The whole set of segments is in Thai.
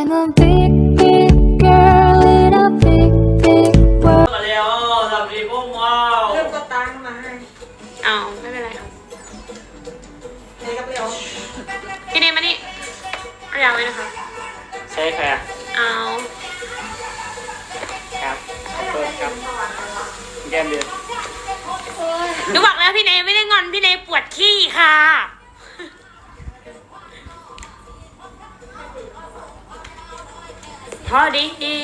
I'm a big, big girl in a big, big world. มาเร็วสวัสดีพวกว้าวเริ่มก็ตั้งมาให้เอาไม่เป็นไรครับเฮ้ยกับเร็วพี่เนมมานี่เอายาวไว้นะคะใช่ค่ะเอาครับเปิดครับแก้มเดือนหนูบอกแล้วพี่เนมไม่ได้งอนพี่เนมปวดขี้ค่ะ พอดีดี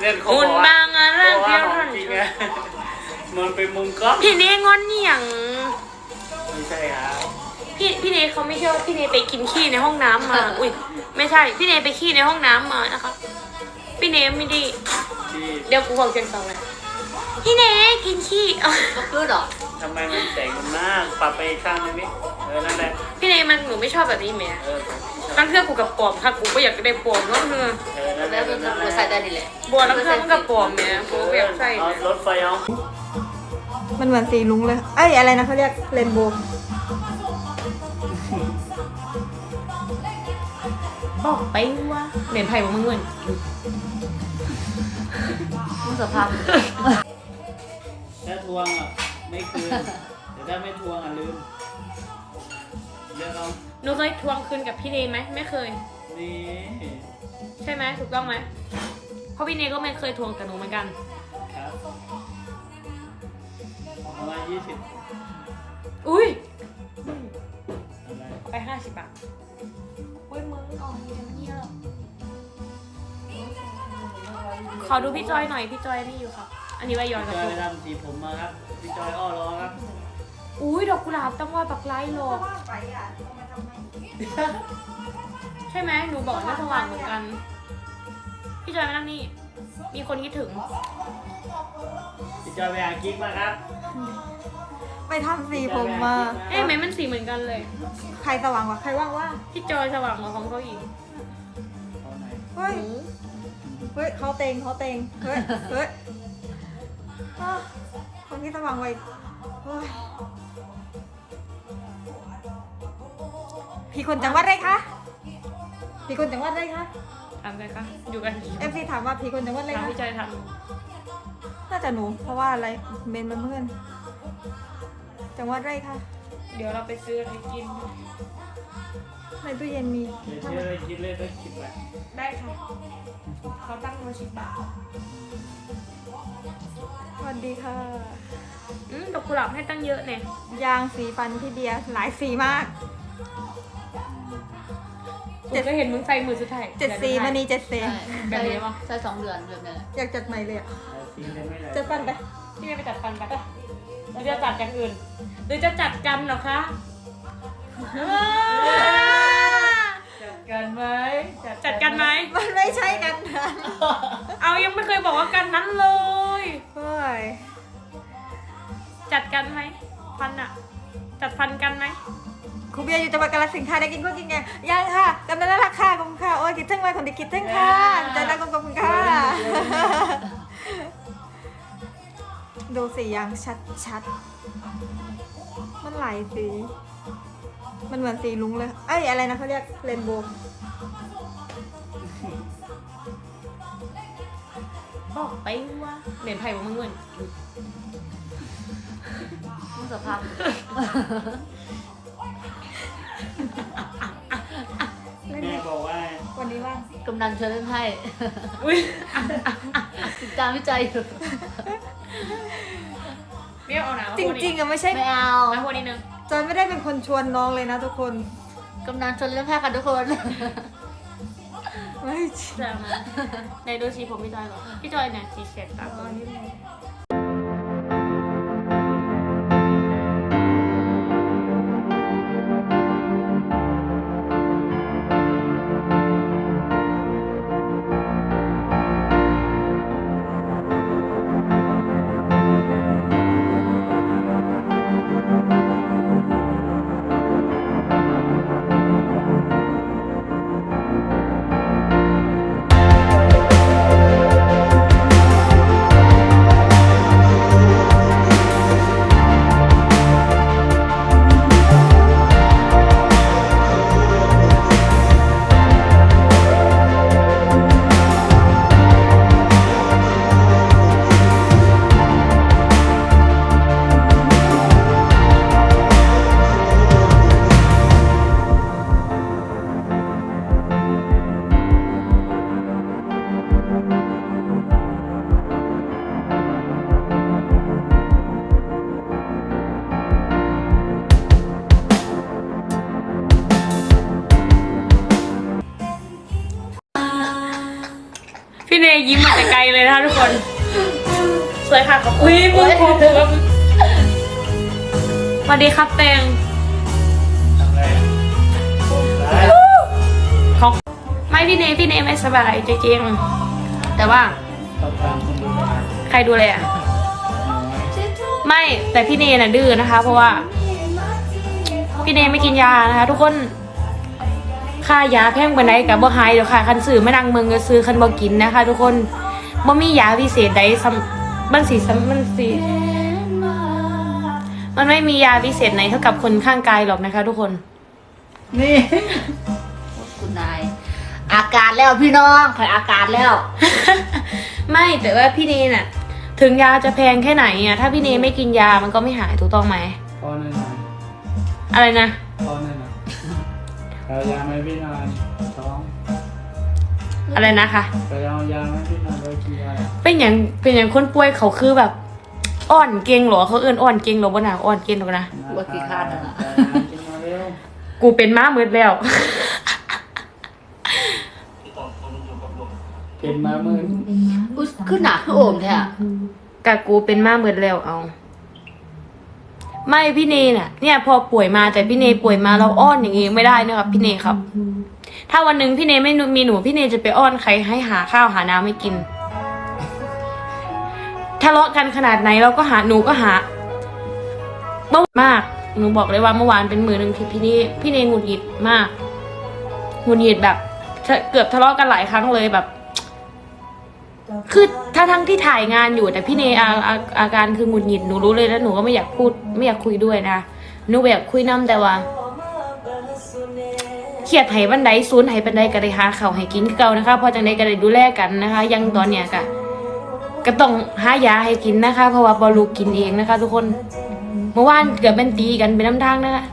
เรื่องของคุณบางอะเรื่องเพียงขเท่าองจรินี้งไงมันเป็นมุมกล้องพี่เนมงอนนี่อย่างไม่ใช่ครับพี่พี่เนเขาไม่เชื่อว่าพี่เนไปกินขี้ในห้องน้ำมา อุ้ยไม่ใช่พี่เนไปขี้ในห้องน้ำมานะคะพี่เนไม่ได้ที่เดี๋ยวกูบอกเจนฟังเลยพี่เนกินขี้ ก็คือหรอทำไมมันแสงมันมาก ปรับไปอีกข้างนึงนี่เออนั่นแหละพี่เนมันหนูไม่ชอบแบบนี้แหม่เออตั้งเทื่อกูกับปอมค่ะกูก็อยากได้ปอมก็คือเออนั่นแหแล้ละวก็นั่นแหจะละใส่ได้ดีแหละบัวตั้งเทื่อมันกับปอมเนี่ยกูก็อยากใส่เอาเนี่ยรถไฟเอามันเหมือนสีลุงเลยเอ้ยอะไรนะเขาเรียกเรนโบว์บอกไปว่าเหม็นไผ่ของมึงเงินมึงสภาพถ้าทวงอะไม่คืนแต่ถ้าไม่ทวงอะลืม เลือกเอาหนูเคยทวงคืนกับพี่เนไหมไม่เคย นี่ใช่ไหมถูกต้องไหมเพราะพี่เนก็ไม่เคยทวงกับหนูเหมือนกัน ครับประมาณยี่สิบอุ้ยอะไรไปห้าสิบบาทอุ้ยมึงอ่อนเดี๋ยวนี้หรอขอดูพี่จอยหน่อยพี่จอยไม่อยู่ครับ อันนี้ใบยอนกับจอยกูไปทำสีผมมาครับพี่จอยอ้อรอครับ อุ้ยดอกกุหลาบต้องว่าปักไล่หรอกใช่ไหมหนูบอกว่าสว่างเหมือนกัน พี่จอยมานั่งนี่ มีคนคิดถึงพี่จอยไปหากิ๊กมาครับไปทำสีผมมา เอ๊ะไหมมันสีเหมือนกันเลย ใครสว่างกว่าใครว่างว่าพี่จอยสว่างกว่าของเขาอีกเอาไหนเฮ้ย เฮ้ยเขาเตงเขาเตงเฮ้ย เฮ้ยอ้าวคนที่สว่างไวาอีกเฮ้ย พี่คนจังหวัดอะไรคะพี่คนจังหวัดอะไรคะทำกันคะอยู่กันกี่เอฟซีถามว่าพี่คนจังหวัดอะไรถามคะพี่จอยทน่าจะหนูเพราะว่าอะไรเมนมันเพื่อนจังหวัดอะไรคะำเดี๋ยวเราไปซื้ออะไรกิน ในตู้เย็นมีเดี๋ยวเชื่อเลยคิดเลยต้องคิดไปได้ค่ะเขาตั้งโมชิบะสวัสดีค่ะ อืมดอกกุหลาบให้ตั้งเยอะเนี่ยยางสีฟันพี่เดียหลายสีมาก ผมก็เห็นมึงใส่มือสุดท้ายเจ็ดสีมันนี่เจ็ดสีแบบนี้ปะใส่สองเดือนแบบนี้แหละอยากจัดใหม่เลยอะจัดฟันไปพี่ไม่ไปจัดฟันไปหรือจะจัดอย่างอื่น หรือจะจัดกันเหรอคะจัดกันไหมจัดกันไหมมันไม่ใช่กันนะเอายังไม่เคยบอกว่ากันนั้นเลยเฮ้ยจัดกันไหมฟันอะจัดฟันกันไหม ครูเบียร์อยู่จังหวัดกาฬสินธุ์ค่ะได้กินพวกกินไงยังค่ะกำลังน่ารักค่ะขอบคุณค่ะโอ้ยคิดถึงไว้คนที่คิดถึงค่ะใจรักขอบคุณค่ะ ดูสีอย่างชัดชัดๆมันหลายสี มันเหมือนสีลุงเลย เอ้ยอะไรนะเขาเรียกเรนโบว์บอกไปว่าเหม็นไผ่ของมึงเงินมึงสภาพ กำนันเชิญเล่นไพ่อุ้ยติดตามวิจัยอยู่เรียกเอาหนาวจริงๆอะไม่ใช่ไม่เอามาคนนิดนึงจอยไม่ได้เป็นคนชวนน้องเลยนะทุกคนกำนันเชิญเล่นไพ่กันทุกคนไม่ใช่จะมาในดูสีผมพี่จอยก่อนพี่จอยเนี่ยสีเสร็จตามอ๋อนี่ไงเน นะคะทุกคน สวยค่ะครับอุ้ยมึงโคตรครับสวัสดีครับเตงทำอะไรได้ของไม่พี่เนยพี่เนยไม่สบายจริงๆแต่ว่าเขาทำคนดูแลใครดูเลยอะน้อยไม่แต่พี่เนยน่ะดื้อนะคะ เพราะว่า พี่เนยไม่กินยานะคะ ทุกคนค่ายาแพงปานใดกับบ่หายเดี๋ยวค่ะ คันซื้อไม่ดังเมืองก็ซื้อคันบ่กินนะคะ ทุกคน บ่มียาพิเศษใดซ้ำมันสีซ้ำมันสีมันไม่มียาพิเศษไหนเท่ากับคนข้างกายหรอกนะคะ ทุกคน นี่คุณนาย อาการแล้วพี่น้องคอยอาการแล้ว ไม่แต่ว่าพี่เนยน่ะ ถึงยาจะแพงแค่ไหนอะถ้าพี่เนยไม่กินยามันก็ไม่หายถูกต้องไหมพ่อแน่นอนอะไรนะพ่อแน่นอนเอายาไหมพี่นอนท้อง อะไรนะคะไปเอายาไหมพี่นอนไว้กินยาเป็นอย่างเป็นอย่างคนป่วยเขาคือแบบ อ่อนเก่งเหรอเขาเอื้อนอ่อนเก่งเหรอบ่หนาอ่อนเก่งหรอกนะว่าขี้คร้านนั่นน่ะกินมาเร็วกูเป็นม้ามืดแล้ว เป็นมาเมื่ออุ้ยขึ้นหนักขึ้นโอ่งเนี่ยกะกูเป็นม้ามืดแล้วเอาไม่พี่เนน่ะ เนี่ย พอป่วยมาแต่พี่เนป่วยมาเราอ้อนอย่างงี้ไม่ได้นะครับ พี่เนครับ ถ้าวันหนึ่งพี่เนไม่มีหนูพี่เนจะไปอ้อนใครให้หาข้าวหาน้ำให้กินทะเลาะกันขนาดไหนเราก็หาหนูก็หาเมื่อมากหนูบอกเลยว่าเมื่อวานเป็นมือหนึ่งที่พี่เนพี่เนหงุดหงิดมากหงุดหงิดแบบ เกือบทะเลาะกันหลายครั้งเลยแบบ คือถ้าทั้งที่ถ่ายงานอยู่แต่พี่เนอาอาอาการคือหงุดหงิดหนูรู้เลยแล้วหนูก็ไม่อยากพูด ไม่อยากคุยด้วยนะหนูไม่อยากคุยน้ำแต่ว่า รียดไห้บันไดซูนไห้บันไดก็ได้หาเขาวให้กินเก่านะคะเพอจังไดก็ได้ดูแลกันนะคะ ยังตอนเนี้ยก็ก็ต้องหายาให้กินนะคะ เพราะว่าบอลูกกินเองนะคะ ทุกคนเมื่อวานเกือบเป็นตีกันเป็นน้ำทางนะคะ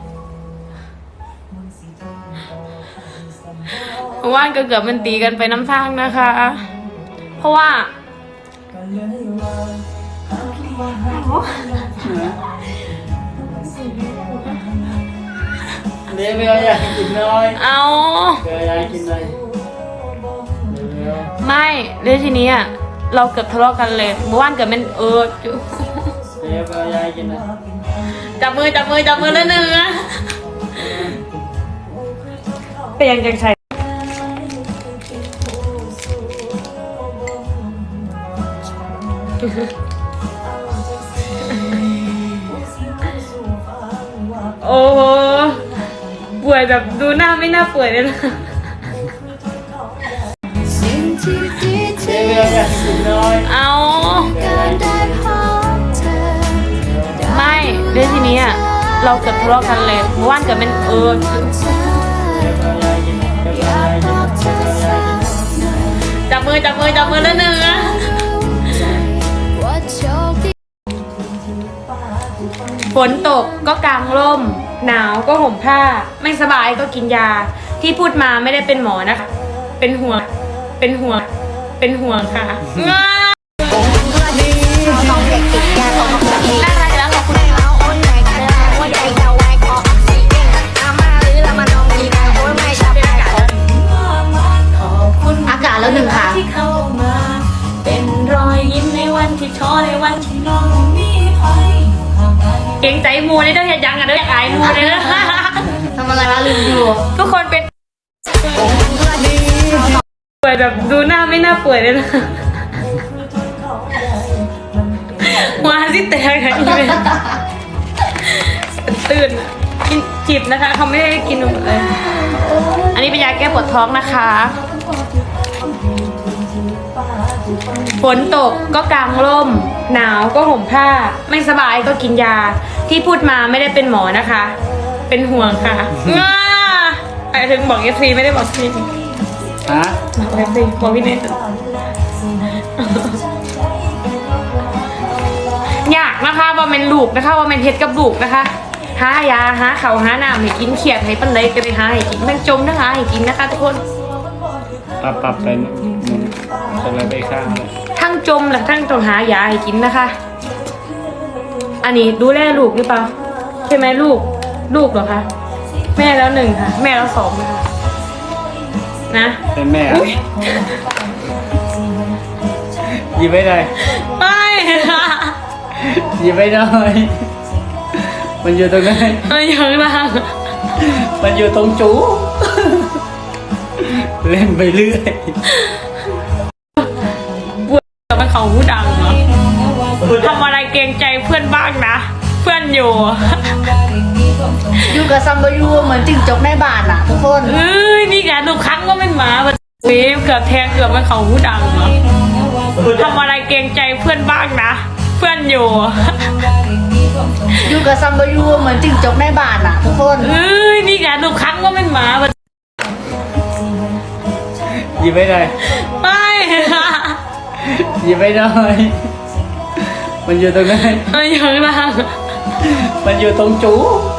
เมื่อวานก็เกือบเป็นตีกันไปน้ำทางนะคะ เพราะว่า เดี๋ยวไปเอายากินหน่อยเอาไปเอายากินหน่อยเร็วไม่เรื่องทีนี้อะเราเกือบทะเลาะกันเลยเมื่อวานเกือบเป็นเออจุๆเดี๋ยวไปเอายากินหน่อยจับมือจับมือจับมือแล้วหนึ่งอะเป็นยังจังใส่โอ้โห ป่วยแบบดูหน้าไม่น่าป่วยเลยนะสิ่งที่ดีเดี๋ที่ยไปเอายากินหน่อยเอารได้พบเธอไม่เรื่องทีนี้อะเราเกือบทะเลาะกันเลยเมื่อวานเกือบเป็นเออจับมือจับมือจับมือแล้วหนึ่งอฝนตกก็กางร่ม หนาวก็ห่มผ้า ไม่สบายก็กินยา ที่พูดมาไม่ได้เป็นหมอนะคะ เป็นห่วง เป็นห่วง เป็นห่วงค่ะง่าน่ารักแล้วขอบคุณขอบคุณอากาศแล้วหนึ่งค่ะ ที่เข้ามาเป็นรอยยิ้มในวันที่ท้อในวันที่น้องมีภัยเก่งใจมูเลยเด้อเฮ็ดยังอะเด้ออยากอ แบบดูหน้าไม่น่าป่วยเลยนะมาสิแต่ไงเลยตื่นกินจิบนะคะเขาไม่ได้กินหมเลยอันนี้เป็นยาแก้ปวดท้องนะคะฝนตกก็กางร่ม หนาวก็ห่มผ้า ไม่สบายก็กินยา ที่พูดมาไม่ได้เป็นหมอนะคะ เป็นห่วงค่ะง่าไอ้ถึงบอกเอฟซีไม่ได้บอกพี่ ฮะบอกเอฟซีบอกพี่เนทอยากนะคะว่าเป็นลูกนะคะว่าเป็นเฮ็ดกับลูกนะคะหายาหาเขาวหาน้ำให้กินเขียดให้ปันเลยก็ได้หาให้กินทั้งจมทั้งหาให้กินนะคะทุกคนปรับปรับไปหนึ่งอะไรไปข้างเลยทั้งจมและทั้งต้องหายาให้กินนะคะ อันนี้ดูแลลูกหรือเปล่าใช่ไหมลูกลูกเหรอคะแม่แล้วหนึ่งค่ะ แม่แล้วสองนะคะ นะเป็นแม่อุ๊ยหยิบไปหน่อยไม่หยิบไปหน่อยมันอยู่ตรงไหนมันอยู่ข้างล่างมันอยู่ตรงจู เล่นไปเรื่อย อยู่กับซัมบายูเหมือนจิ้งจกในบ้านอะทุกคนเอ้ยนี่ไงทุกครั้งก็เป็นหมาแบบนี้เกือบแทงเกือบมันเขาหูดังเหรอทำอะไรเกรงใจเพื่อนบ้างนะ เพื่อนอยู่ อยู่กับซัมบายูเหมือนจิ้งจกในบ้านอะทุกคนเอ้ยนี่ไงทุกครั้งก็เป็นหมาแบบหยิบไปหน่อยไม่หยิบไปหน่อยมันอยู่ตรงไหนมันอยู่ข้างล่างมันอยู่ตรงจู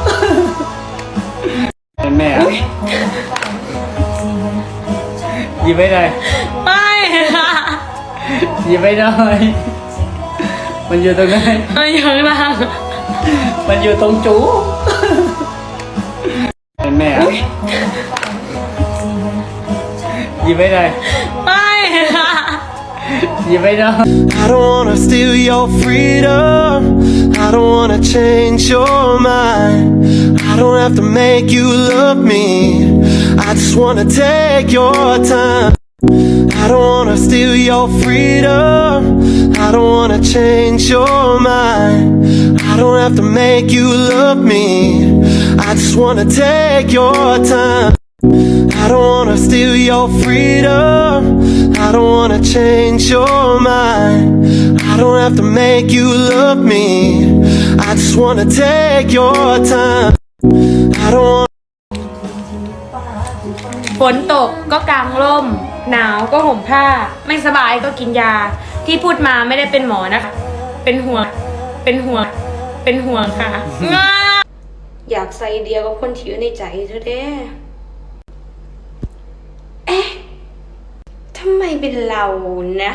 เป็น แม่อะหยิบไปหน่อยไม่หยิบไปหน่อยมันอยู่ตรงไหนมันอยู่ข้างล่างมันอยู่ตรงจูเป็นแม่อะหยิบไปหน่อย I don't wanna steal your freedom. I don't wanna change your mind. I don't have to make you love me. I just wanna take your time. I don't wanna steal your freedom. I don't wanna change your mind. I don't have to make you love me. I just wanna take your time. I don't wanna steal your freedom. I don't wanna change your mind. I don't have to make you love me. I just wanna take your time. I don't wanna ฝนตกก็กางร่ม หนาวก็ห่มผ้า ไม่สบายก็กินยา ที่พูดมาไม่ได้เป็นหมอนะคะ เป็นห่วง เป็นห่วง เป็นห่วงค่ะ อยากใส่เดียวกับคนที่อยู่ในใจเธอเด้ เป็นเรานะ